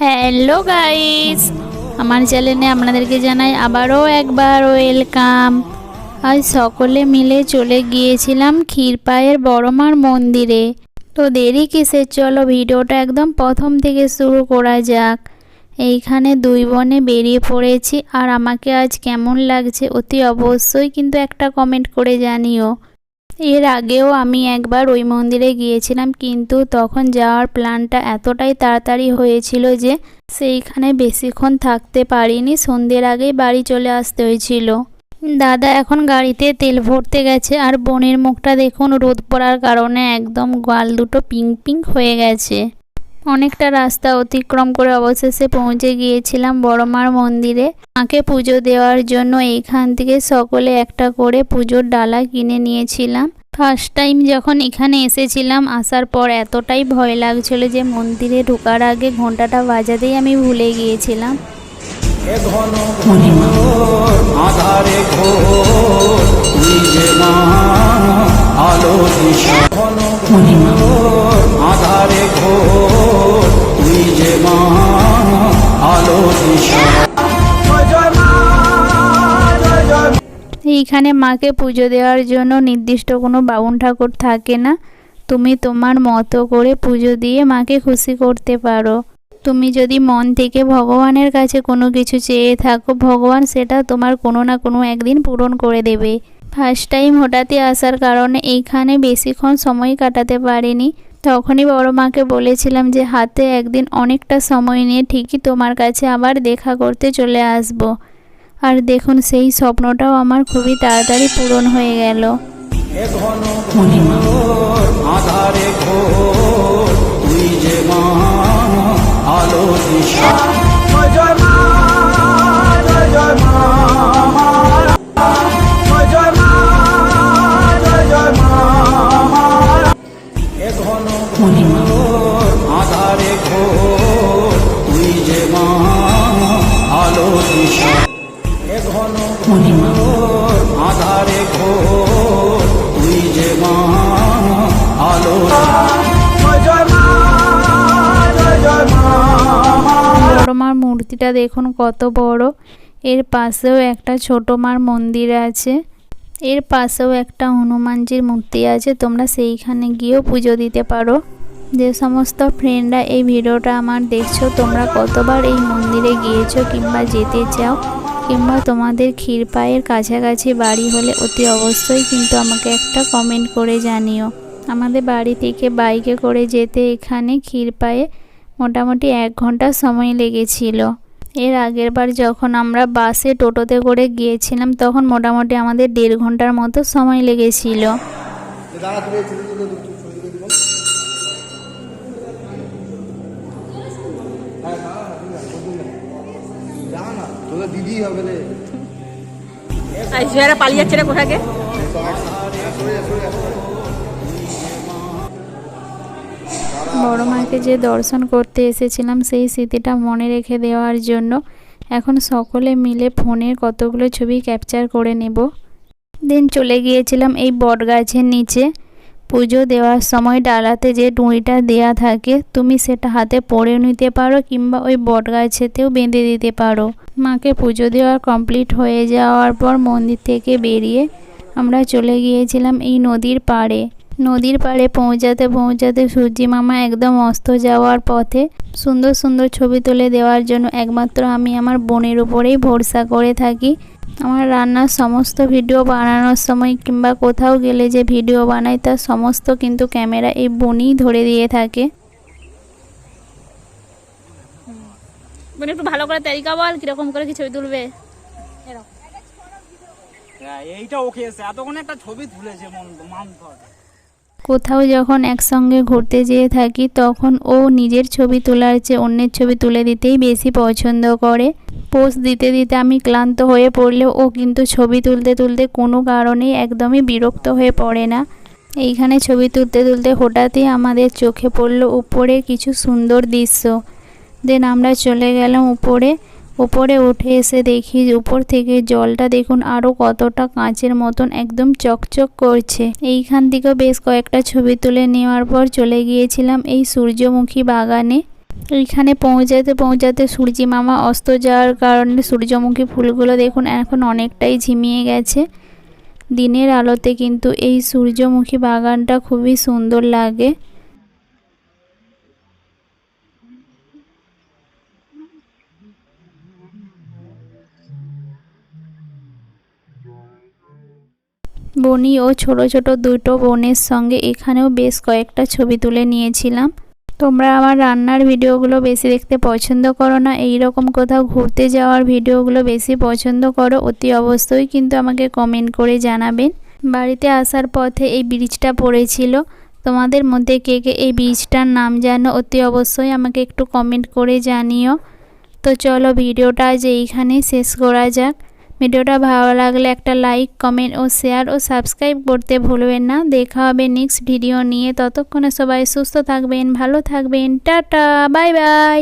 Hello guys আমার চ্যানেলে আপনাদেরকে জানাই আবারও একবার ওয়েলকাম আজ সকলে মিলে চলে গিয়েছিলাম ক্ষীরপায়ের বড়মার মন্দিরে। তো দেরি কিসের? চলো ভিডিওটা একদম প্রথম থেকে শুরু করা যাক। এইখানে দুই বনে বেরিয়ে পড়েছি, আর আমাকে আজ কেমন লাগছে অতি অবশ্যই কিন্তু একটা কমেন্ট করে জানিও। এর আগেও আমি একবার ওই মন্দিরে গিয়েছিলাম, কিন্তু তখন যাওয়ার প্ল্যানটা এতটাই তাড়াতাড়ি হয়েছিল যে সেইখানে বেশিক্ষণ থাকতে পারিনি, সন্ধ্যের আগেই বাড়ি চলে আসতে হয়েছিল। দাদা এখন গাড়িতে তেল ভরতে গেছে, আর বোনের মুখটা দেখুন রোদ পড়ার কারণে একদম গাল দুটো পিঙ্ক পিঙ্ক হয়ে গেছে। অনেকটা রাস্তা অতিক্রম করে অবশেষে পৌঁছে গিয়েছিলাম বড়মার মন্দিরে। মাকে পুজো দেওয়ার জন্য এইখান থেকে সকলে একটা করে পুজোর ডালা কিনে নিয়েছিলাম। ফার্স্ট টাইম যখন এখানে এসেছিলাম আসার পর এতটাই ভয় লাগছিল যে মন্দিরে ঢোকার আগে ঘন্টাটা বাজাতেই আমি ভুলে গিয়েছিলাম। আধারে ঘোর আধারে তুই যে আলো এইখানে মাকে পুজো দেওয়ার জন্য নির্দিষ্ট কোনো বাউন ঠাকুর থাকে না। তুমি তোমার মতো করে পুজো দিয়ে মাকে খুশি করতে পারো। তুমি যদি মন থেকে ভগবানের কাছে কোনো কিছু চেয়ে থাকো, ভগবান সেটা তোমার কোনো না কোনো একদিন পূরণ করে দেবে। ফার্স্ট টাইম হঠাৎই আসার কারণে এইখানে বেশিক্ষণ সময় কাটাতে পারিনি। তখনই বড় মাকে বলেছিলাম যে হাতে একদিন অনেকটা সময় নিয়ে ঠিকই তোমার কাছে আবার দেখা করতে চলে আসব। আর দেখুন সেই স্বপ্নটাও আমার খুবই তাড়াতাড়ি পূরণ হয়ে গেল। আলো দিশা। জয় মা জয় মা। মা মার মূর্তিটা দেখুন, কত বড়। এর পাশেও একটা ছোট মার মন্দির আছে। এর পাশেও একটা হনুমানজির মূর্তি আছে। তোমরা সেইখানে গিয়েও পুজো দিতে পারো। যে সমস্ত ফ্রেন্ডরা এই ভিডিওটা আমার দেখছ, তোমরা কতবার এই মন্দিরে গিয়েছো কিংবা যেতে চাও, কিংবা তোমাদের ক্ষীরপায়ের কাছাকাছি বাড়ি হলে অতি অবশ্যই কিন্তু আমাকে একটা কমেন্ট করে জানিও। আমাদের বাড়ি থেকে বাইকে করে যেতে এখানে ক্ষীরপায়ে মোটামুটি এক ঘণ্টা সময় লেগেছিল। এর আগের বার যখন আমরা বাসে টোটোতে করে গিয়েছিলাম, তখন মোটামুটি আমাদের দেড় ঘণ্টার মতো সময় লেগেছিল। হবে পালিয়ে যাচ্ছে রে কোথাকে? বড় মাকে যে দর্শন করতে এসেছিলাম সেই স্মৃতিটা মনে রেখে দেওয়ার জন্য এখন সকলে মিলে ফোনের কতগুলো ছবি ক্যাপচার করে নেব। দিন চলে গিয়েছিলাম এই বট গাছের নিচে। পুজো দেওয়ার সময় ডালাতে যে ডুঁড়িটা দেয়া থাকে তুমি সেটা হাতে পরে নিতে পারো কিংবা ওই বট গাছেতেও বেঁধে দিতে পারো। মাকে পুজো দেওয়া কমপ্লিট হয়ে যাওয়ার পর মন্দির থেকে বেরিয়ে আমরা চলে গিয়েছিলাম এই নদীর পাড়ে। নদীর পাড়ে পৌঁছাতে পৌঁছাতে সূর্যি মামা একদম অস্ত যাওয়ার পথে সুন্দর সুন্দর ছবি তুলে দেওয়ার জন্য একমাত্র আমি আমার বোনের উপরেই ভরসা করে থাকি। আমার রান্নার সমস্ত ভিডিও বানানোর সময় কিংবা কোথাও গেলে যে ভিডিও বানাই তার সমস্ত কিন্তু ক্যামেরা এই বোনই ধরে দিয়ে থাকে। মানে একটু ভালো করে তালিকা বল কীরকম করে কি ছবি তুলবে? হ্যাঁ, এইটা ওকে এসে এতক্ষণ একটা ছবি তুলেছে মন মান কোথাও যখন একসঙ্গে ঘুরতে যেয়ে থাকি তখন ও নিজের ছবি তোলার চেয়ে অন্যের ছবি তুলে দিতেই বেশি পছন্দ করে। পোস্ট দিতে দিতে আমি ক্লান্ত হয়ে পড়লেও ও কিন্তু ছবি তুলতে তুলতে কোনো কারণেই একদমই বিরক্ত হয়ে পড়ে না। এইখানে ছবি তুলতে তুলতে হঠাৎই আমাদের চোখে পড়ল উপরে কিছু সুন্দর দৃশ্য। দেন আমরা চলে গেলাম উপরে। উপরে উঠে এসে দেখি উপর থেকে জলটা দেখুন আরও কতটা কাঁচের মতন একদম চকচক করছে। এইখান থেকেও বেশ কয়েকটা ছবি তুলে নেওয়ার পর চলে গিয়েছিলাম এই সূর্যমুখী বাগানে। এইখানে পৌঁছাতে পৌঁছাতে সূর্যি মামা অস্ত যাওয়ার কারণে সূর্যমুখী ফুলগুলো দেখুন এখন অনেকটাই ঝিমিয়ে গেছে। দিনের আলোতে কিন্তু এই সূর্যমুখী বাগানটা খুবই সুন্দর লাগে। বনি ও ছোট ছোট দুটো বোনের সঙ্গে এখানেও বেশ কয়েকটা ছবি তুলে নিয়েছিলাম। তোমরা আমার রান্নার ভিডিওগুলো বেশি দেখতে পছন্দ করো না এই রকম কোথাও ঘুরতে যাওয়ার ভিডিওগুলো বেশি পছন্দ করো, অতি অবশ্যই কিন্তু আমাকে কমেন্ট করে জানাবেন। বাড়িতে আসার পথে এই ব্রিজটা পড়েছিল। তোমাদের মধ্যে কে কে এই ব্রিজটার নাম জানো, অতি অবশ্যই আমাকে একটু কমেন্ট করে জানিও। তো চলো ভিডিওটা আজ এইখানে শেষ করা যাক। ভিডিওটা ভালো লাগলে একটা লাইক, কমেন্ট ও শেয়ার ও সাবস্ক্রাইব করতে ভুলবেন না। দেখা হবে নেক্সট ভিডিও নিয়ে। ততক্ষণে সবাই সুস্থ থাকবেন, ভালো থাকবেন। Tata, bye bye.